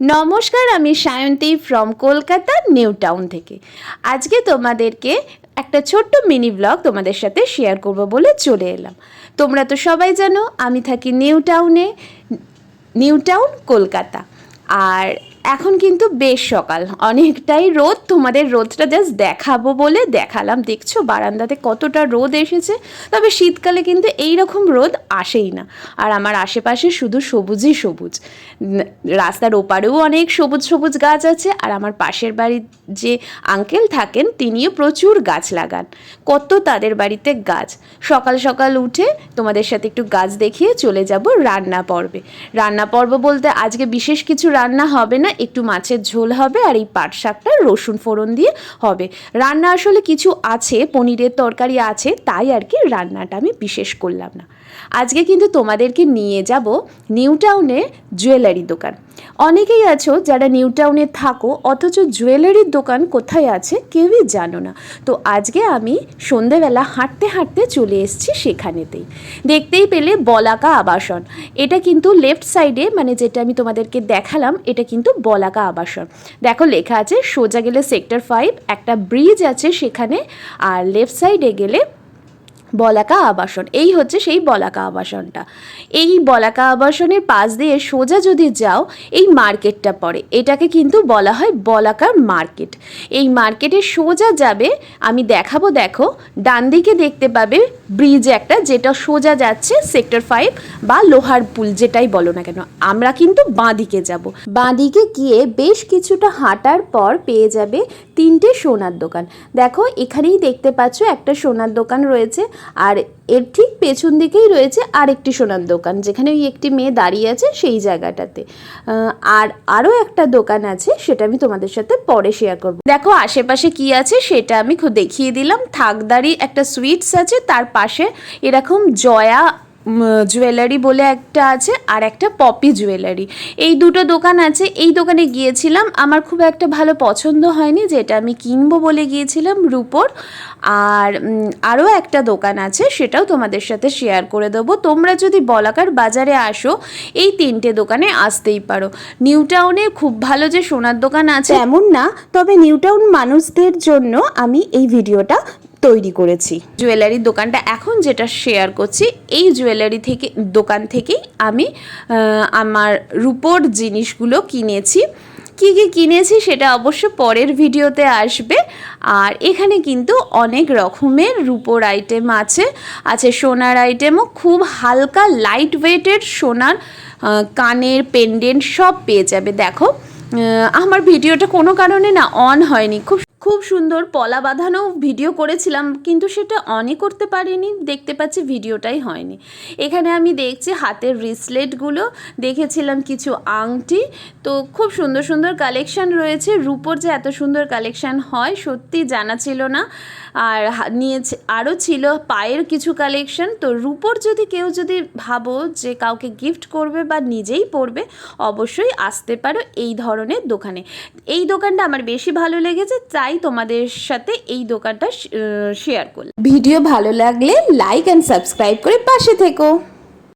নমস্কার, আমি Sayanti from Kolkata New Town থেকে। আজকে তোমাদেরকে একটা ছোট্ট মিনি ব্লগ তোমাদের সাথে শেয়ার করব বলে চলে এলাম। তোমরা তো সবাই জানো, আমি থাকি নিউ টাউনে নিউ টাউন কলকাতা। আর এখন কিন্তু বেশ সকাল। অনেকটাই রোদ। তোমাদের রোদটা জাস্ট দেখাবো বলে দেখালাম। দেখছ বারান্দাতে কতটা রোদ এসেছে? তবে শীতকালে কিন্তু এই রকম রোদ আসেই না। আর আমার আশেপাশে শুধু সবুজই সবুজ। রাস্তার ওপারেও অনেক সবুজ সবুজ গাছ আছে। আর আমার পাশের বাড়ির যে আঙ্কেল থাকেন, তিনিও প্রচুর গাছ লাগান। কত তাদের বাড়িতে গাছ। সকাল সকাল উঠে তোমাদের সাথে একটু গাছ দেখিয়ে চলে যাব রান্না পর্বে। রান্না পর্ব বলতে আজকে বিশেষ কিছু রান্না হবে না। একটু মাছের ঝোল হবে আর এই পাট শাকটা রসুন ফোড়ন দিয়ে হবে। রান্না আসলে কিছু আছে, পনিরের তরকারি আছে, তাই আর কি রান্নাটা আমি বিশেষ করলাম না। আজকে কিন্তু তোমাদেরকে নিয়ে যাব নিউ টাউনে জুয়েলারি দোকান। অনেকেই আছো যারা নিউ টাউনে থাকো, অথচ জুয়েলারির দোকান কোথায় আছে কেউই জানো না। তো আজকে আমি সন্ধেবেলা হাঁটতে হাঁটতে চলে এসেছি সেখানেতেই। দেখতেই পেলে বলাকা আবাসন। এটা কিন্তু লেফট সাইডে মানে যেটা আমি তোমাদেরকে দেখালাম, এটা কিন্তু বলাকা আবাসন। দেখো লেখা আছে, সোজা গেলে সেক্টর ফাইভ, একটা ব্রিজ আছে সেখানে, আর লেফট সাইডে গেলে বলাকা আবাসন। এই হচ্ছে সেই বলাকা আবাসনটা। এই বলাকা আবাসনের পাশ দিয়ে সোজা যদি যাও, এই মার্কেটটা পড়ে। এটাকে কিন্তু বলা হয় বলাকার মার্কেট। এই মার্কেটে সোজা যাবে, আমি দেখাবো, দেখো, ডান দিকে দেখতে পাবে ব্রিজ একটা, যেটা সোজা যাচ্ছে সেক্টর ফাইভ বা লোহার পুল, যেটাই বলো না কেন। আমরা কিন্তু বাঁ দিকে যাব। বাঁ দিকে গিয়ে বেশ কিছুটা হাঁটার পর পেয়ে যাবে তিনটে সোনার দোকান। দেখো, এখানেই দেখতে পাচ্ছ একটা সোনার দোকান রয়েছে। আর এর ঠিক পেছন দিকেই রয়েছে আরেকটি সোনার দোকান, যেখানে ওই একটি মেয়ে দাঁড়িয়ে আছে সেই জায়গাটাতে। আর আরও একটা দোকান আছে, সেটা আমি তোমাদের সাথে পরে শেয়ার করব। দেখো, আশেপাশে কি আছে সেটা আমি দেখিয়ে দিলাম। থাকদারি একটা সুইটস আছে, তার পাশে এরকম জয়া জুয়েলারি বলে একটা আছে আর একটা পপি জুয়েলারি। এই দুটো দোকান আছে, এই দোকানে গিয়েছিলাম। আমার খুব একটা ভালো পছন্দ হয়নি, যেটা আমি কিনবো বলে গিয়েছিলাম রুপোর। আর আরও একটা দোকান আছে, সেটাও তোমাদের সাথে শেয়ার করে দেবো। তোমরা যদি বলাকার বাজারে আসো, এই তিনটে দোকানে আসতেই পারো। নিউ টাউনে খুব ভালো যে সোনার দোকান আছে। এমন না, তবে নিউ টাউন মানুষদের জন্য আমি এই ভিডিওটা তৈরি করেছি। জুয়েলারির দোকানটা এখন যেটা শেয়ার করছি, এই জুয়েলারি থেকে, দোকান থেকেই আমি আমার রুপোর জিনিসগুলো কিনেছি। কী কী কিনেছি সেটা অবশ্য পরের ভিডিওতে আসবে। আর এখানে কিন্তু অনেক রকমের রুপোর আইটেম আছে। আছে সোনার আইটেমও খুব হালকা লাইট ওয়েটের সোনার কানের পেন্ডেন্ট সব পেয়ে যাবে। দেখো আমার ভিডিওটা কোনো কারণে না অন হয়নি। খুব খুব সুন্দর পলা বাঁধানো ভিডিও করেছিলাম, কিন্তু সেটা অনই করতে পারিনি, দেখতে পাচ্ছি ভিডিওটাই হয়নি। এখানে আমি দেখছি হাতের রিসলেটগুলো দেখেছিলাম কিছু আংটি, তো খুব সুন্দর সুন্দর কালেকশান রয়েছে। রূপোর যে এত সুন্দর কালেকশান হয়, সত্যি জানা ছিল না। আর নিয়েছে আরও ছিল পায়ের কিছু কালেকশন তো রূপোর যদি কেউ যদি ভাবো যে কাউকে গিফট করবে বা নিজেই পরবে, অবশ্যই আসতে পারো এই ধরনের দোকানে। এই দোকানটা আমার বেশি ভালো লেগেছে, তাই তোমাদের সাথে এই দোকানটা শেয়ার করলাম। ভিডিও ভালো লাগলে লাইক অ্যান্ড সাবস্ক্রাইব করে পাশে থেকো।